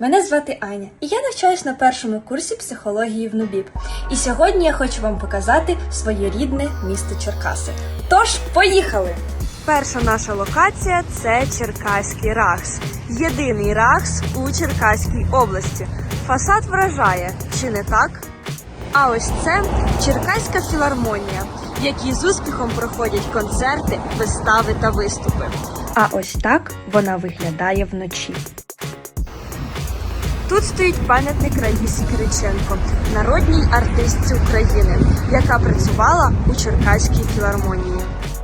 Мене звати Аня, і я навчаюсь на першому курсі психології в НУБІП. І сьогодні я хочу вам показати своє рідне місто Черкаси. Тож, поїхали! Перша наша локація це Черкаський РАГС. Єдиний РАГС у Черкаській області. Фасад вражає, чи не так? А ось це Черкаська філармонія, в якій з успіхом проходять концерти, вистави та виступи. А ось так вона виглядає вночі. Тут стоїть пам'ятник Раїсі Кириченко, народній артистці України, яка працювала у Черкаській філармонії.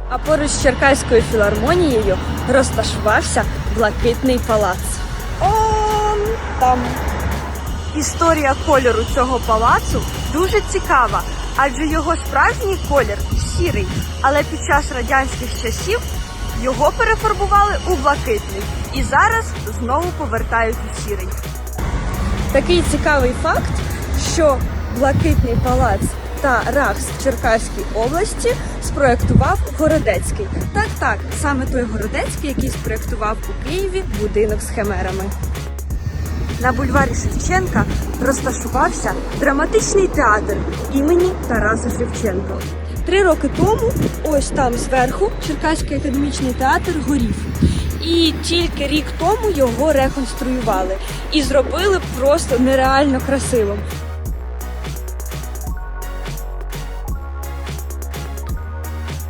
А поруч з Черкаською філармонією розташувався Блакитний палац. Он там. Історія кольору цього палацу дуже цікава, адже його справжній колір сірий, але під час радянських часів його перефарбували у блакитний і зараз знову повертають у сірий. Такий цікавий факт, що Блакитний палац та РАГС в Черкаській області спроектував Городецький. Так, так, саме той Городецький, який спроектував у Києві будинок з химерами. На бульварі Шевченка розташувався драматичний театр імені Тараса Шевченка. Три роки тому, ось там зверху, Черкаський академічний театр горів. І тільки рік тому його реконструювали і зробили просто нереально красивим.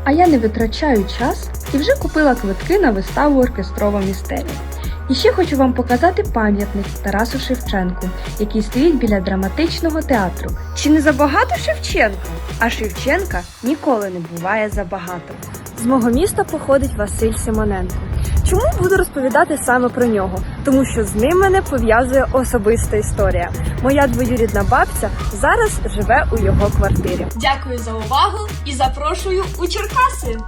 А я не витрачаю час і вже купила квитки на виставу Оркестрова містерія. І ще хочу вам показати пам'ятник Тарасу Шевченку, який стоїть біля драматичного театру. Чи не забагато Шевченка? А Шевченка ніколи не буває забагато. З мого міста походить Василь Симоненко. Чому буду розповідати саме про нього? Тому що з ним мене пов'язує особиста історія. Моя двоюрідна бабця зараз живе у його квартирі. Дякую за увагу і запрошую у Черкаси!